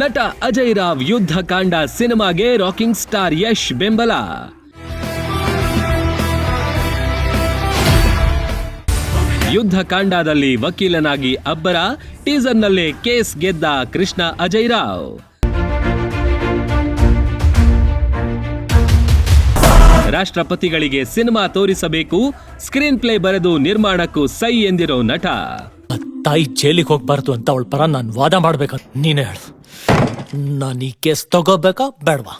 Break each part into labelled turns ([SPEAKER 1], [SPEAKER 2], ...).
[SPEAKER 1] ನಟ ಅಜಯ್ ರಾವ್ ಯುದ್ಧ ಕಾಂಡ ಸಿನಿಮಾಗೆ ರಾಕಿಂಗ್ ಸ್ಟಾರ್ ಯಶ್ ಬೆಂಬಲ. ಯುದ್ಧ ಕಾಂಡದಲ್ಲಿ ವಕೀಲನಾಗಿ ಅಬ್ಬರ, ಟೀಸರ್ನಲ್ಲೇ ಕೇಸ್ ಗೆದ್ದ ಕೃಷ್ಣ ಅಜಯ್ ರಾವ್. ರಾಷ್ಟ್ರಪತಿಗಳಿಗೆ ಸಿನಿಮಾ ತೋರಿಸಬೇಕು ಸ್ಕ್ರೀನ್ ಪ್ಲೇ ಬರೆದು ನಿರ್ಮಾಣಕ್ಕೂ ಸೈ ಎಂದಿರೋ ನಟ.
[SPEAKER 2] ತಾಯಿ ಜೈಲಿಗೆ ಹೋಗ್ಬಾರ್ದು ಅಂತ ಅವಳ ಪರ ನಾನು ವಾದ ಮಾಡ್ಬೇಕ ನೀನೇ ಹೇಳು. ನಾನು ಈ ಕೇಸ್ ತಗೋಬೇಕಾ ಬೇಡವಾ?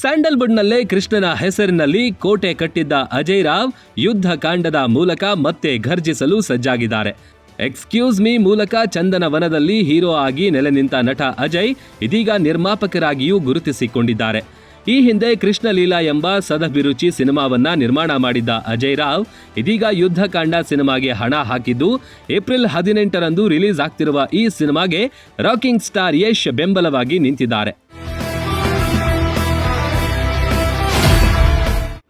[SPEAKER 1] ಸ್ಯಾಂಡಲ್ವುಡ್ನಲ್ಲೇ ಕೃಷ್ಣನ ಹೆಸರಿನಲ್ಲಿ ಕೋಟೆ ಕಟ್ಟಿದ್ದ ಅಜಯ್ ರಾವ್ ಯುದ್ಧ ಕಾಂಡದ ಮೂಲಕ ಮತ್ತೆ ಘರ್ಜಿಸಲು ಸಜ್ಜಾಗಿದ್ದಾರೆ. ಎಕ್ಸ್ಕ್ಯೂಸ್ ಮೀ ಮೂಲಕ ಚಂದನ ವನದಲ್ಲಿ ಹೀರೋ ಆಗಿ ನೆಲೆ ನಿಂತ ನಟ ಅಜಯ್ ಇದೀಗ ನಿರ್ಮಾಪಕರಾಗಿಯೂ ಗುರುತಿಸಿಕೊಂಡಿದ್ದಾರೆ. ಈ ಹಿಂದೆ ಕೃಷ್ಣ ಲೀಲಾ ಎಂಬ ಸದಭಿರುಚಿ ಸಿನಿಮಾವನ್ನ ನಿರ್ಮಾಣ ಮಾಡಿದ್ದ ಅಜಯ್ ರಾವ್ ಇದೀಗ ಯುದ್ಧಕಾಂಡ ಸಿನಿಮಾಗೆ ಹಣ ಹಾಕಿದ್ದು ಏಪ್ರಿಲ್ ಹದಿನೆಂಟರಂದು ರಿಲೀಸ್ ಆಗ್ತಿರುವ ಈ ಸಿನಿಮಾಗೆ ರಾಕಿಂಗ್ ಸ್ಟಾರ್ ಯಶ್ ಬೆಂಬಲವಾಗಿ ನಿಂತಿದ್ದಾರೆ.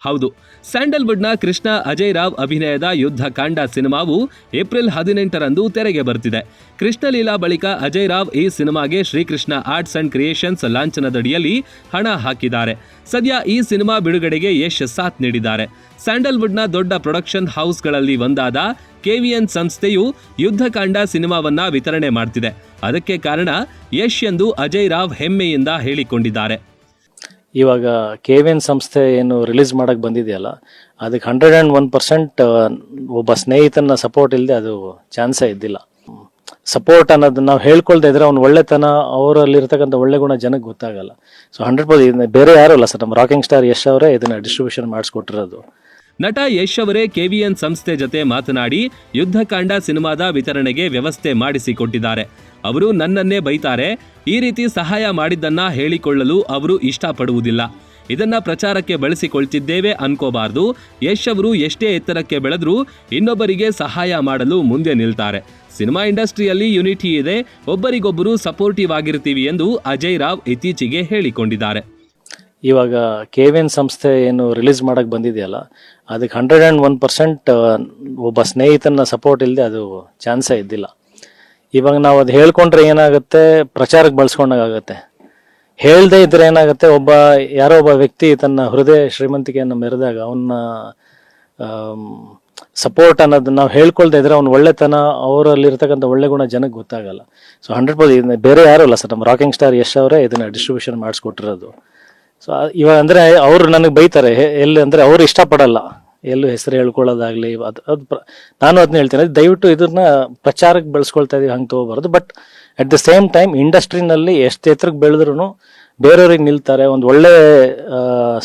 [SPEAKER 1] ಹೌದು, ಸ್ಯಾಂಡಲ್ವುಡ್ನ ಕೃಷ್ಣ ಅಜಯ್ ರಾವ್ ಅಭಿನಯದ ಯುದ್ಧ ಕಾಂಡ ಸಿನಿಮಾವು ಏಪ್ರಿಲ್ ಹದಿನೆಂಟರಂದು ತೆರೆಗೆ ಬರ್ತಿದೆ. ಕೃಷ್ಣಲೀಲಾ ಬಳಿಕ ಅಜಯ್ ರಾವ್ ಈ ಸಿನಿಮಾಗೆ ಶ್ರೀಕೃಷ್ಣ ಆರ್ಟ್ಸ್ ಅಂಡ್ ಕ್ರಿಯೇಷನ್ಸ್ ಲಾಂಛನದಡಿಯಲ್ಲಿ ಹಣ ಹಾಕಿದ್ದಾರೆ. ಸದ್ಯ ಈ ಸಿನಿಮಾ ಬಿಡುಗಡೆಗೆ ಯಶ್ ಸಾಥ್ ನೀಡಿದ್ದಾರೆ. ಸ್ಯಾಂಡಲ್ವುಡ್ನ ದೊಡ್ಡ ಪ್ರೊಡಕ್ಷನ್ ಹೌಸ್ಗಳಲ್ಲಿ ಒಂದಾದ ಕೆವಿಎನ್ ಸಂಸ್ಥೆಯು ಯುದ್ಧಕಾಂಡ ಸಿನಿಮಾವನ್ನ ವಿತರಣೆ ಮಾಡ್ತಿದೆ. ಅದಕ್ಕೆ ಕಾರಣ ಯಶ್ ಎಂದು ಅಜಯ್ ರಾವ್ ಹೆಮ್ಮೆಯಿಂದ ಹೇಳಿಕೊಂಡಿದ್ದಾರೆ.
[SPEAKER 2] ಇವಾಗ ಕೆ ವಿ ಎನ್ ಸಂಸ್ಥೆ ಏನು ರಿಲೀಸ್ ಮಾಡೋಕ್ಕೆ ಬಂದಿದೆಯಲ್ಲ, ಅದಕ್ಕೆ ಹಂಡ್ರೆಡ್ ಆ್ಯಂಡ್ ಒನ್ ಪರ್ಸೆಂಟ್ ಒಬ್ಬ ಸ್ನೇಹಿತನ ಸಪೋರ್ಟ್ ಇಲ್ಲದೆ ಅದು ಚಾನ್ಸೇ ಇದ್ದಿಲ್ಲ. ಸಪೋರ್ಟ್ ಅನ್ನೋದು ನಾವು ಹೇಳ್ಕೊಳ್ದೆ ಇದ್ರೆ ಅವ್ನು ಒಳ್ಳೆತನ, ಅವರಲ್ಲಿರ್ತಕ್ಕಂಥ ಒಳ್ಳೆ ಗುಣ ಜನಕ್ಕೆ ಗೊತ್ತಾಗಲ್ಲ. ಸೊ ಹಂಡ್ರೆಡ್ ಪರ್ಸೆಂಟ್ ಬೇರೆ ಯಾರು ಅಲ್ಲ ಸರ್, ನಮ್ಮ ರಾಕಿಂಗ್ ಸ್ಟಾರ್ ಯಶ್ ಅವರೇ ಇದನ್ನ ಡಿಸ್ಟ್ರಿಬ್ಯೂಷನ್ ಮಾಡಿಸ್ಕೊಟ್ಟಿರೋದು.
[SPEAKER 1] ನಟ ಯಶ್ ಅವರೇ ಕೆವಿಎನ್ ಸಂಸ್ಥೆ ಜತೆ ಮಾತನಾಡಿ, ಯುದ್ಧಕಾಂಡ ಸಿನಿಮಾದ ವಿತರಣೆಗೆ ವ್ಯವಸ್ಥೆ ಮಾಡಿಸಿಕೊಟ್ಟಿದ್ದಾರೆ. ಅವರು ನನ್ನನ್ನೇ ಬೈತಾರೆ, ಈ ರೀತಿ ಸಹಾಯ ಮಾಡಿದ್ದನ್ನ ಹೇಳಿಕೊಳ್ಳಲು ಅವರು ಇಷ್ಟಪಡುವುದಿಲ್ಲ. ಇದನ್ನ ಪ್ರಚಾರಕ್ಕೆ ಬಳಸಿಕೊಳ್ತಿದ್ದೇವೆ ಅನ್ಕೋಬಾರ್ದು. ಯಶ್ ಅವರು ಎಷ್ಟೇ ಎತ್ತರಕ್ಕೆ ಬೆಳೆದ್ರೂ ಇನ್ನೊಬ್ಬರಿಗೆ ಸಹಾಯ ಮಾಡಲು ಮುಂದೆ ನಿಲ್ತಾರೆ. ಸಿನಿಮಾ ಇಂಡಸ್ಟ್ರಿಯಲ್ಲಿ ಯುನಿಟಿ ಇದೆ, ಒಬ್ಬರಿಗೊಬ್ಬರು ಸಪೋರ್ಟಿವ್ ಆಗಿರ್ತೀವಿ ಎಂದು ಅಜಯ್ ರಾವ್ ಇತ್ತೀಚೆಗೆ ಹೇಳಿಕೊಂಡಿದ್ದಾರೆ.
[SPEAKER 2] ಇವಾಗ ಕೆ ವಿ ಎನ್ ಸಂಸ್ಥೆ ಏನು ರಿಲೀಸ್ ಮಾಡಕ್ ಬಂದಿದೆಯಲ್ಲ, ಅದಕ್ಕೆ ಹಂಡ್ರೆಡ್ ಆ್ಯಂಡ್ ಒನ್ ಪರ್ಸೆಂಟ್ ಒಬ್ಬ ಸ್ನೇಹಿತನ ಸಪೋರ್ಟ್ ಇಲ್ಲದೆ ಅದು ಚಾನ್ಸೇ ಇದ್ದಿಲ್ಲ. ಇವಾಗ ನಾವು ಅದು ಹೇಳ್ಕೊಂಡ್ರೆ ಏನಾಗುತ್ತೆ ಪ್ರಚಾರಕ್ಕೆ ಬಳಸ್ಕೊಂಡಾಗುತ್ತೆ ಹೇಳದೇ ಇದ್ರೆ ಏನಾಗುತ್ತೆ, ಒಬ್ಬ, ಯಾರೋ ಒಬ್ಬ ವ್ಯಕ್ತಿ ತನ್ನ ಹೃದಯ ಶ್ರೀಮಂತಿಕೆಯನ್ನು ಮೆರೆದಾಗ ಅವನ್ನ ಸಪೋರ್ಟ್ ಅನ್ನೋದನ್ನ ನಾವು ಹೇಳ್ಕೊಳ್ದೆ ಇದ್ರೆ ಅವ್ನ ಒಳ್ಳೆತನ, ಅವರಲ್ಲಿರ್ತಕ್ಕಂಥ ಒಳ್ಳೆ ಗುಣ ಜನಕ್ಕೆ ಗೊತ್ತಾಗಲ್ಲ. ಸೊ ಹಂಡ್ರೆಡ್ ಪರ್ಸೆಂಟ್ ಬೇರೆ ಯಾರು ಅಲ್ಲ ಸರ್, ನಮ್ಮ ರಾಕಿಂಗ್ ಸ್ಟಾರ್ ಯಶ್ ಅವರೇ ಇದನ್ನ ಡಿಸ್ಟ್ರಿಬ್ಯೂಷನ್ ಮಾಡಿಸ್ಕೊಟ್ಟಿರೋದು. ಸೊ ಇವಾಗ ಅಂದ್ರೆ ಅವ್ರು ನನಗೆ ಬೈತಾರೆ ಎಲ್ಲಿ ಅಂದ್ರೆ ಅವ್ರು ಇಷ್ಟಪಡಲ್ಲ. ಎಲ್ಲೂ ಹೆಸರು ಹೇಳ್ಕೊಳ್ಳೋದಾಗ್ಲಿ, ಅದು ಅದು ನಾನು ಅದನ್ನ ಹೇಳ್ತೀನಿ ದಯವಿಟ್ಟು ಇದನ್ನ ಪ್ರಚಾರಕ್ಕೆ ಬೆಳೆಸ್ಕೊಳ್ತಾ ಇದೀವಿ, ಹಂಗೆ ತಗೋಬಾರ್ದು. But at the same time ಇಂಡಸ್ಟ್ರಿನಲ್ಲಿ ಎಷ್ಟು ಎತ್ತರಕ್ಕೆ ಬೆಳೆದ್ರು ಬೇರೆಯವ್ರಿಗೆ ನಿಲ್ತಾರೆ. ಒಂದು ಒಳ್ಳೆ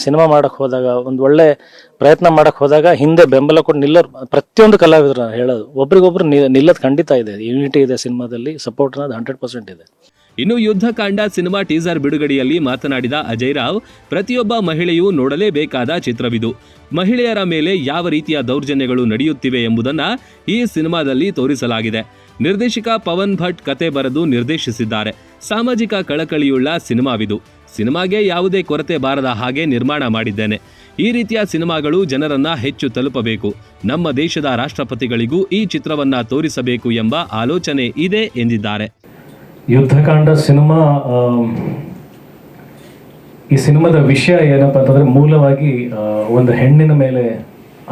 [SPEAKER 2] ಸಿನಿಮಾ ಮಾಡಕ್ ಹೋದಾಗ, ಒಂದು ಒಳ್ಳೆ ಪ್ರಯತ್ನ ಮಾಡಕ್ ಹೋದಾಗ ಹಿಂದೆ ಬೆಂಬಲ ಕೊಟ್ಟು ನಿಲ್ಲೋರು, ಪ್ರತಿಯೊಂದು ಕಲಾವಿದರು ಹೇಳೋದು. ಒಬ್ರಿಗೊಬ್ರು ನಿಲ್ಲೋದು ಖಂಡಿತ ಇದೆ. ಯೂನಿಟಿ ಇದೆ ಸಿನಿಮಾದಲ್ಲಿ ಸಪೋರ್ಟ್ ಅನ್ನೋದು ಹಂಡ್ರೆಡ್ ಪರ್ಸೆಂಟ್ ಇದೆ.
[SPEAKER 1] ಇನ್ನು ಯುದ್ಧಕಾಂಡ ಸಿನಿಮಾ ಟೀಸರ್ ಬಿಡುಗಡೆಯಲ್ಲಿ ಮಾತನಾಡಿದ ಅಜಯ್ ರಾವ್, ಪ್ರತಿಯೊಬ್ಬ ಮಹಿಳೆಯೂ ನೋಡಲೇಬೇಕಾದ ಚಿತ್ರವಿದು. ಮಹಿಳೆಯರ ಮೇಲೆ ಯಾವ ರೀತಿಯ ದೌರ್ಜನ್ಯಗಳು ನಡೆಯುತ್ತಿವೆ ಎಂಬುದನ್ನ ಈ ಸಿನಿಮಾದಲ್ಲಿ ತೋರಿಸಲಾಗಿದೆ. ನಿರ್ದೇಶಕ ಪವನ್ ಭಟ್ ಕತೆ ಬರೆದು ನಿರ್ದೇಶಿಸಿದ್ದಾರೆ. ಸಾಮಾಜಿಕ ಕಳಕಳಿಯುಳ್ಳ ಸಿನಿಮಾವಿದು. ಸಿನಿಮಾಗೆ ಯಾವುದೇ ಕೊರತೆ ಬಾರದ ಹಾಗೆ ನಿರ್ಮಾಣ ಮಾಡಿದ್ದೇನೆ. ಈ ರೀತಿಯ ಸಿನಿಮಾಗಳು ಜನರನ್ನ ಹೆಚ್ಚು ತಲುಪಬೇಕು. ನಮ್ಮ ದೇಶದ ರಾಷ್ಟ್ರಪತಿಗಳಿಗೂ ಈ ಚಿತ್ರವನ್ನ ತೋರಿಸಬೇಕು ಎಂಬ ಆಲೋಚನೆ ಇದೆ ಎಂದಿದ್ದಾರೆ.
[SPEAKER 3] ಯುದ್ಧಕಾಂಡ ಸಿನಿಮಾ ಈ ಸಿನಿಮಾದ ವಿಷಯ ಏನಪ್ಪ ಅಂತಂದ್ರೆ ಮೂಲವಾಗಿ ಒಂದು ಹೆಣ್ಣಿನ ಮೇಲೆ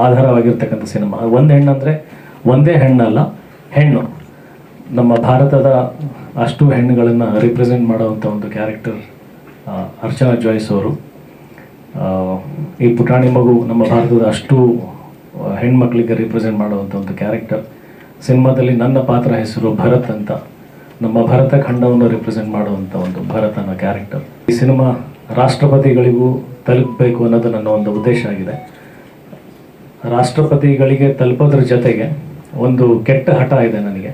[SPEAKER 3] ಆಧಾರವಾಗಿರ್ತಕ್ಕಂಥ ಸಿನಿಮಾ. ಒಂದು ಹೆಣ್ಣಂದರೆ ಒಂದೇ ಹೆಣ್ಣಲ್ಲ, ಹೆಣ್ಣು. ನಮ್ಮ ಭಾರತದ ಅಷ್ಟು ಹೆಣ್ಣುಗಳನ್ನು ರಿಪ್ರೆಸೆಂಟ್ ಮಾಡುವಂಥ ಒಂದು ಕ್ಯಾರೆಕ್ಟರ್ ಅರ್ಚನಾ ಜಾಯ್ಸ್ ಅವರು. ಈ ಪುಟಾಣಿ ಮಗು ನಮ್ಮ ಭಾರತದ ಅಷ್ಟು ಹೆಣ್ಮಕ್ಳಿಗೆ ರಿಪ್ರೆಸೆಂಟ್ ಮಾಡುವಂಥ ಒಂದು ಕ್ಯಾರೆಕ್ಟರ್ ಸಿನಿಮಾದಲ್ಲಿ ನನ್ನ ಪಾತ್ರ ಹೆಸರು ಭರತ್ ಅಂತ. ನಮ್ಮ ಭರತ ಖಂಡವನ್ನು ರಿಪ್ರೆಸೆಂಟ್ ಮಾಡುವಂಥ ಒಂದು ಭಾರತನ ಕ್ಯಾರೆಕ್ಟರ್ ಈ ಸಿನಿಮಾ ರಾಷ್ಟ್ರಪತಿಗಳಿಗೂ ತಲುಪಬೇಕು ಅನ್ನೋದು ನನ್ನ ಒಂದು ಉದ್ದೇಶ ಆಗಿದೆ. ರಾಷ್ಟ್ರಪತಿಗಳಿಗೆ ತಲುಪೋದ್ರ ಜೊತೆಗೆ ಒಂದು ಕೆಟ್ಟ ಹಠ ಇದೆ ನನಗೆ.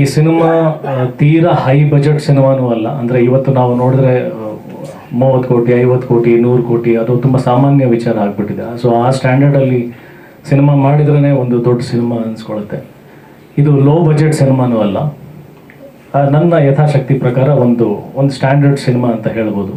[SPEAKER 3] ಈ ಸಿನಿಮಾ ತೀರಾ ಹೈ ಬಜೆಟ್ ಸಿನಿಮಾನೂ ಅಲ್ಲ. ಅಂದರೆ ಇವತ್ತು ನಾವು ನೋಡಿದ್ರೆ ಮೂವತ್ತು ಕೋಟಿ, ಐವತ್ತು ಕೋಟಿ, ನೂರು ಕೋಟಿ, ಅದು ತುಂಬ ಸಾಮಾನ್ಯ ವಿಚಾರ ಆಗಿಬಿಟ್ಟಿದೆ. ಸೊ ಆ ಸ್ಟ್ಯಾಂಡರ್ಡಲ್ಲಿ ಸಿನಿಮಾ ಮಾಡಿದ್ರೇ ಒಂದು ದೊಡ್ಡ ಸಿನಿಮಾ ಅನ್ಸ್ಕೊಳ್ಳುತ್ತೆ. ಇದು ಲೋ ಬಜೆಟ್ ಸಿನಿಮಾನೂ ಅಲ್ಲ. ನನ್ನ ಯಥಾಶಕ್ತಿ ಪ್ರಕಾರ ಒಂದು ಒಂದು ಸ್ಟ್ಯಾಂಡರ್ಡ್ ಸಿನಿಮಾ ಅಂತ ಹೇಳ್ಬೋದು.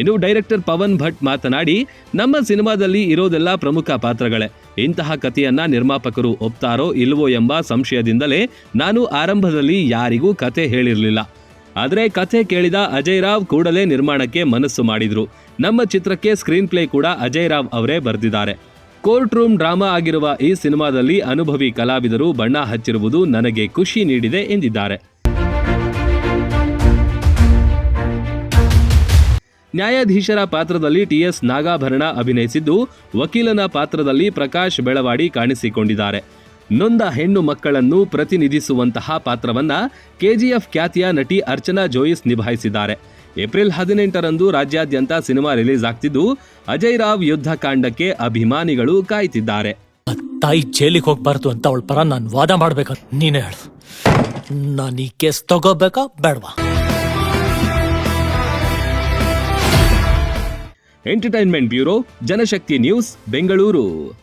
[SPEAKER 1] ಇನ್ನು ಡೈರೆಕ್ಟರ್ ಪವನ್ ಭಟ್ ಮಾತನಾಡಿ, ನಮ್ಮ ಸಿನಿಮಾದಲ್ಲಿ ಇರೋದೆಲ್ಲ ಪ್ರಮುಖ ಪಾತ್ರಗಳೇ. ಇಂತಹ ಕಥೆಯನ್ನ ನಿರ್ಮಾಪಕರು ಒಪ್ತಾರೋ ಇಲ್ವೋ ಎಂಬ ಸಂಶಯದಿಂದಲೇ ನಾನು ಆರಂಭದಲ್ಲಿ ಯಾರಿಗೂ ಕತೆ ಹೇಳಿರಲಿಲ್ಲ. ಆದರೆ ಕಥೆ ಕೇಳಿದ ಅಜಯ್ ರಾವ್ ಕೂಡಲೇ ನಿರ್ಮಾಣಕ್ಕೆ ಮನಸ್ಸು ಮಾಡಿದ್ರು. ನಮ್ಮ ಚಿತ್ರಕ್ಕೆ ಸ್ಕ್ರೀನ್ ಪ್ಲೇ ಕೂಡ ಅಜಯ್ ರಾವ್ ಅವರೇ ಬರೆದಿದ್ದಾರೆ. ಕೋರ್ಟ್ ರೂಮ್ ಡ್ರಾಮಾ ಆಗಿರುವ ಈ ಸಿನಿಮಾದಲ್ಲಿ ಅನುಭವಿ ಕಲಾವಿದರು ಬಣ್ಣ ಹಚ್ಚಿರುವುದು ನನಗೆ ಖುಷಿ ನೀಡಿದೆ ಎಂದಿದ್ದಾರೆ. ನ್ಯಾಯಾಧೀಶರ ಪಾತ್ರದಲ್ಲಿ ಟಿಎಸ್ ನಾಗಾಭರಣ ಅಭಿನಯಿಸಿದ್ದು, ವಕೀಲನ ಪಾತ್ರದಲ್ಲಿ ಪ್ರಕಾಶ್ ಬೆಳವಾಡಿ ಕಾಣಿಸಿಕೊಂಡಿದ್ದಾರೆ. ನೊಂದ ಹೆಣ್ಣು ಮಕ್ಕಳನ್ನು ಪ್ರತಿನಿಧಿಸುವಂತಹ ಪಾತ್ರವನ್ನ ಕೆಜಿಎಫ್ ಖ್ಯಾತಿಯ ನಟಿ ಅರ್ಚನಾ ಜೋಯಿಸ್ ನಿಭಾಯಿಸಿದ್ದಾರೆ. ಏಪ್ರಿಲ್ ಹದಿನೆಂಟರಂದು ರಾಜ್ಯಾದ್ಯಂತ ಸಿನಿಮಾ ರಿಲೀಸ್ ಆಗ್ತಿದ್ದು ಅಜಯ್ ರಾವ್ ಯುದ್ಧ ಕಾಂಡಕ್ಕೆ ಅಭಿಮಾನಿಗಳು ಕಾಯ್ತಿದ್ದಾರೆ.
[SPEAKER 4] ತಾಯಿ ಜೈಲಿಗೆ ಹೋಗ್ಬಾರ್ದು ಅಂತ ಅವಳ ಪರ ನಾನು ವಾದ ಮಾಡ್ಬೇಕ? ನೀನೇ ಹೇಳು. ನಾನು ಈ ಕೇಸ್ ತಗೋಬೇಕಾ ಬೇಡವಾ?
[SPEAKER 1] Entertainment bureau Janashakti News Bengaluru.